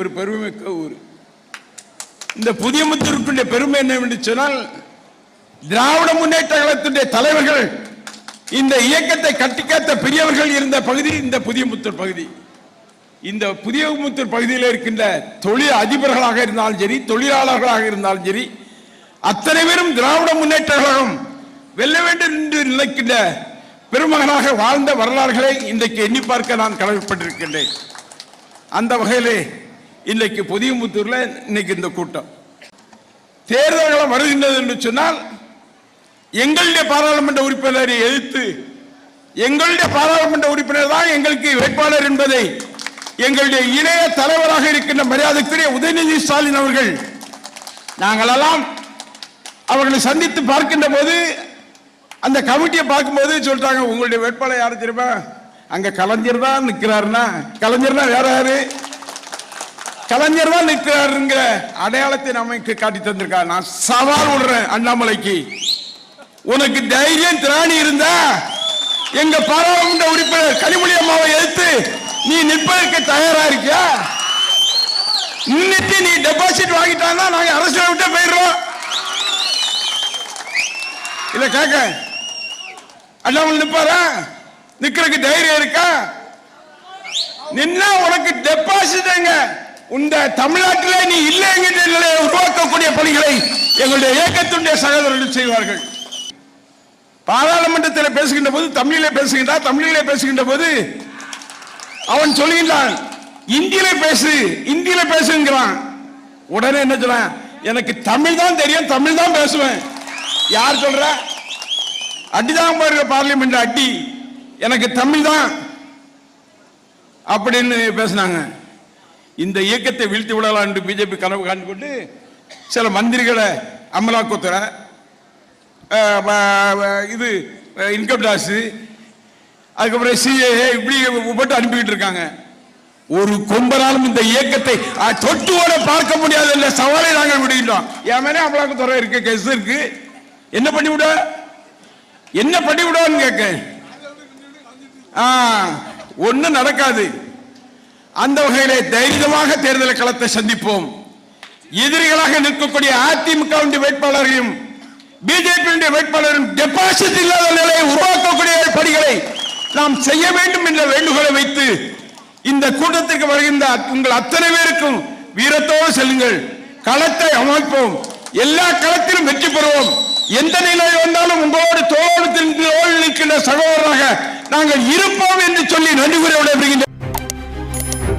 ஒரு பெருமைமிக்க ஊர். இந்த புதிய முத்தூருக்குடைய பெருமை என்னவென்று சொன்னால் திராவிட முன்னேற்ற கழகத்துடைய தலைவர்கள் இந்த இயக்கத்தை கட்டிக்காத்த பெரியவர்கள் இருந்த பகுதி இந்த புதிய முத்தூர் பகுதி. இந்த புதிய முத்தூர் பகுதியில் இருக்கின்ற தொழில் அதிபர்களாக இருந்தாலும் சரி தொழிலாளர்களாக இருந்தாலும் சரி அத்தனை பேரும் திராவிட முன்னேற்ற கழகம் வெல்ல வேண்டும் என்று நினைக்கின்ற பெருமகனாக வாழ்ந்த வரலாறுகளை இன்றைக்கு எண்ணி பார்க்க நான் கடமைப்பட்டிருக்கின்றேன். அந்த வகையிலே இன்னைக்கு புதியமுத்தூர்ல இன்னைக்கு இந்த கூட்டம். தேர்தல்கள் வருகின்றது என்று சொன்னால் எங்களுடைய பாராளுமன்ற உறுப்பினரை எதிர்த்து எங்களுடைய பாராளுமன்ற உறுப்பினர் தான் எங்களுக்கு வேட்பாளர் என்பதை எங்களுடைய இளைய தலைவராக இருக்கின்ற மரியாதைக்குரிய உதயநிதி ஸ்டாலின் அவர்கள் நாங்களெல்லாம் அவர்களை சந்தித்து பார்க்கின்ற போது அந்த கமிட்டியை பார்க்கும்போது சொல்லிட்டாங்க உங்களுடைய வேட்பாளர் யாரு தெரியுமா? அங்க கலைஞர் தான் நிற்கிறாருன்னா கலைஞர்னா வேற யாரு? கலைஞர் தான் நிற்கிறாருங்கிற அடையாளத்தை நமக்கு காட்டி தந்திருக்கார். நான் சவால் விடுறேன் அண்ணாமலைக்கு. உனக்கு தைரியம் திராணி இருந்தா எங்க பாராளுமன்ற உறுப்பினர் கனிமொழி அம்மாவை எதிர்த்து நீ நிற்பதற்கு தயாரா இருக்கியா? இன்னைக்கு நீ டெபாசிட் வாங்கிட்டான்னா நாங்க அரசியல் விட்டு போயிடுறோம். இல்ல கேக்க அண்ணாமலை நிப்பாரா நிக்கிறதுக்கு தைரியம் இருக்கா? நின்னா உனக்கு டெபாசிட் இந்த தமிழ்நாட்டிலே நீ இல்லைங்கிற நிலையை உருவாக்கக்கூடிய பணிகளை எங்களுடைய இயக்கத்துடைய சகோதரர்கள் செய்வார்கள். பாராளுமன்றத்தில் பேசுகின்ற போது தமிழிலே பேசுகின்றார் தமிழிலே பேசுகின்ற போது அவன் சொல்லுகின்றான் இந்தியில பேசு இந்தியில பேசுங்கிறான். உடனே என்ன சொல்ல எனக்கு தமிழ் தான் தெரியும் தமிழ் தான் பேசுவேன். யார் சொல்ற? அடிதான் பாருங்க பார்லிமெண்ட் அடி எனக்கு தமிழ் தான் அப்படின்னு பேசினாங்க. இந்த இயக்கத்தை வீழ்த்தி விடலாம் என்று பிஜேபி கனவு காண்டு கொண்டு சில மந்திரிகளை அமலாக்கத்துறை இது இன்கம் டாக்ஸ் அதுக்கப்புறம் சிஏஏ இப்படி போட்டு அனுப்பிக்கிட்டு இருக்காங்க. ஒரு கொம்பனாலும் இந்த இயக்கத்தை அஹ், தொட்டு பார்க்க முடியாது என்ற சவாலை நாங்கள் விடுகின்றோம். ஏமனே மேலே அமலாக்கத்துறை இருக்கு கேஸ் இருக்கு. என்ன பண்ணி விட என்ன பண்ணி விடான்னு கேட்க ஒன்னும் நடக்காது. அந்த வகையிலே தைரியமாக தேர்தல் களத்தை சந்திப்போம். எதிரிகளாக நிற்கக்கூடிய அதிமுக வேட்பாளரையும் பிஜேபி வேட்பாளரும் டெபாசிட் இல்லாத நிலையை உருவாக்கக்கூடிய பணிகளை நாம் செய்ய வேண்டும் என்ற வேண்டுகோளை வைத்து இந்த கூட்டத்திற்கு வருகின்ற உங்கள் அத்தனை பேருக்கும் வீரத்தோடு செல்லுங்கள். களத்தை அமைப்போம். எல்லா களத்திலும் வெற்றி பெறுவோம். எந்த நிலை வந்தாலும் உங்களோடு தோடு நிற்கின்ற சகோதரராக நாங்கள் இருப்போம் என்று சொல்லி நன்றி கூறி விடைபெறுகின்றேன்